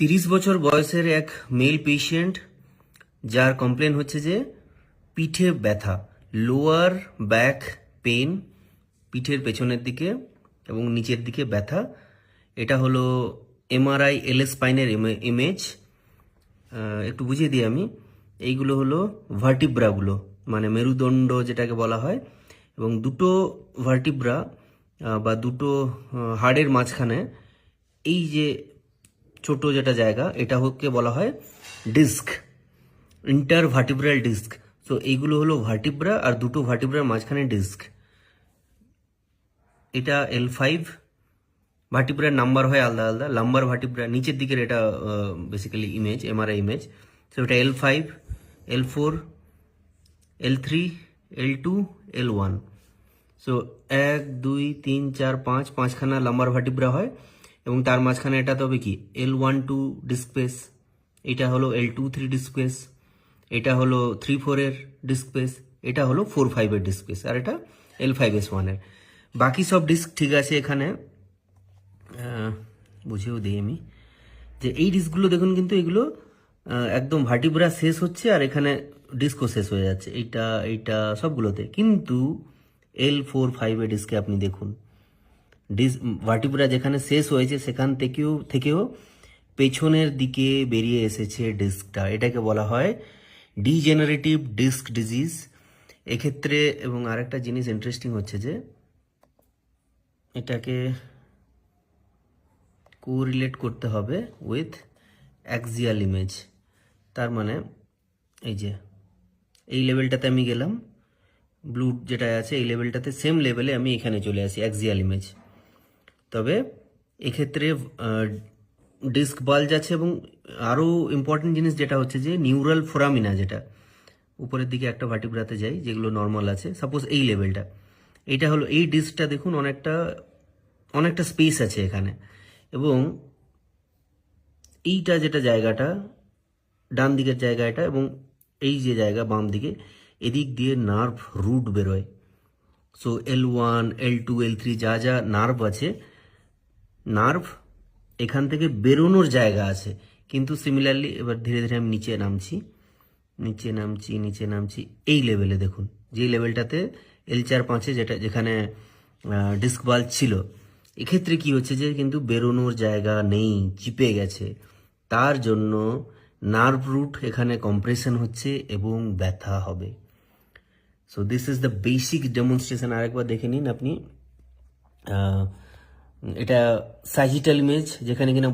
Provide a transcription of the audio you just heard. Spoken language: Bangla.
তিরিশ বছর বয়সের এক মেল পেশেন্ট যার কমপ্লেন হচ্ছে যে পিঠে ব্যথা লোয়ার ব্যাক পেন পিঠের পেছনের দিকে এবং নিচের দিকে ব্যথা। এটা হলো এমআরআই এল স্পাইনের ইমেজ একটু বুঝিয়ে দিই আমি। এইগুলো হলো ভার্টিব্রাগুলো মানে মেরুদণ্ড যেটাকে বলা হয়। এবং দুটো ভার্টিব্রা বা দুটো হাড়ের মাঝখানে এই যে ছোট যেটা জায়গা, এটা হচ্ছে বলা হয় ডিস্ক ইন্টার ভার্টিব্রাল ডিস্ক। তো এইগুলো হলো ভার্টিব্রা আর দুটো ভার্টিব্রার মাঝখানে ডিস্ক। এটা এল ফাইভ ভার্টিব্রার নাম্বার হয় আলাদা আলাদা, লাম্বার ভার্টিব্রা, নিচের দিকের এটা বেসিক্যালি ইমেজ এমআরআই ইমেজ তো এটা L five L four L three L two L one so এক, দুই, তিন, চার, পাঁচ, পাঁচখানা লাম্বার ভার্টিব্রা হয়। এবং তার মাঝখানে এটা তবে কি? এল ওয়ান টু ডিসপ্লেস এটা হলো এল টু থ্রি ডিসপ্লেস এটা হলো থ্রি ফোরের ডিসপ্লেস এটা হলো ফোর ফাইভের ডিসপ্লেস আর এটা এল ফাইভ এস ওয়ানের বাকি সব ডিস্ক ঠিক আছে এখানে। বুঝেও দিই আমি। যে এই ডিস্কগুলো দেখুন কিন্তু এগুলো একদম ভার্টিব্রা শেষ হচ্ছে আর এখানে ডিস্কও শেষ হয়ে যাচ্ছে। এইটা এইটা সবগুলোতে। কিন্তু এল ফোর ফাইভের ডিস্কে আপনি দেখুন। ডিস ভার্টিব্রা যেখানে শেষ হয়েছে, সেখান থেকেও থেকেও পেছনের দিকে বেরিয়ে এসেছে ডিস্কটা। এটাকে বলা হয় ডিজেনারেটিভ ডিস্ক ডিজিজ। এক্ষেত্রে, এবং আরেকটা জিনিস ইন্টারেস্টিং হচ্ছে যে, এটাকে কোরিলেট করতে হবে উইথ অ্যাক্সিয়াল ইমেজ তার মানে এই যে, এই লেভেলটাতে আমি গেলাম ব্লু যেটা আছে, এই লেভেলটাতে সেম লেভেলে আমি এখানে চলে আসি অ্যাক্সিয়াল ইমেজ তবে এক্ষেত্রে ডিস্ক বাল্জ আছে এবং আরও ইম্পর্টেন্ট জিনিস যেটা হচ্ছে যে, নিউরাল ফোরামিনা যেটা, উপরের দিকে একটা ভার্টিব্রাতে যাই, যেগুলো নর্মাল আছে, সাপোজ এই লেভেলটা। এটা হলো, এই ডিস্কটা দেখুন অনেকটা অনেকটা স্পেস আছে এখানে। এবং এইটা যেটা জায়গাটা, ডান দিকের জায়গা এটা এবং এই যে জায়গা বাম দিকে, এদিক দিয়ে নার্ভ রুট বেরোয়। So L one L two L three যা যা নার্ভ আছে নার্ভ এখান থেকে বেরোনোর জায়গা আছে। কিন্তু সিমিলারলি এবার ধীরে ধীরে আমি নিচে নামছি নিচে নামছি নিচে নামছি, এই লেভেলে দেখুন। যে লেভেলটাতে এল চার পাঁচে যেটা, যেখানে ডিস্ক বাল্ব ছিল, এক্ষেত্রে কি হচ্ছে যে কিন্তু বেরোনোর জায়গা নেই, চিপে গেছে। তার জন্য নার্ভ রুট এখানে কম্প্রেশন হচ্ছে এবং ব্যথা হবে। So this is the basic demonstration আরেকবার দেখে নিন আপনি। এটা সাজিটাল ইমেজ যেখানে কিনা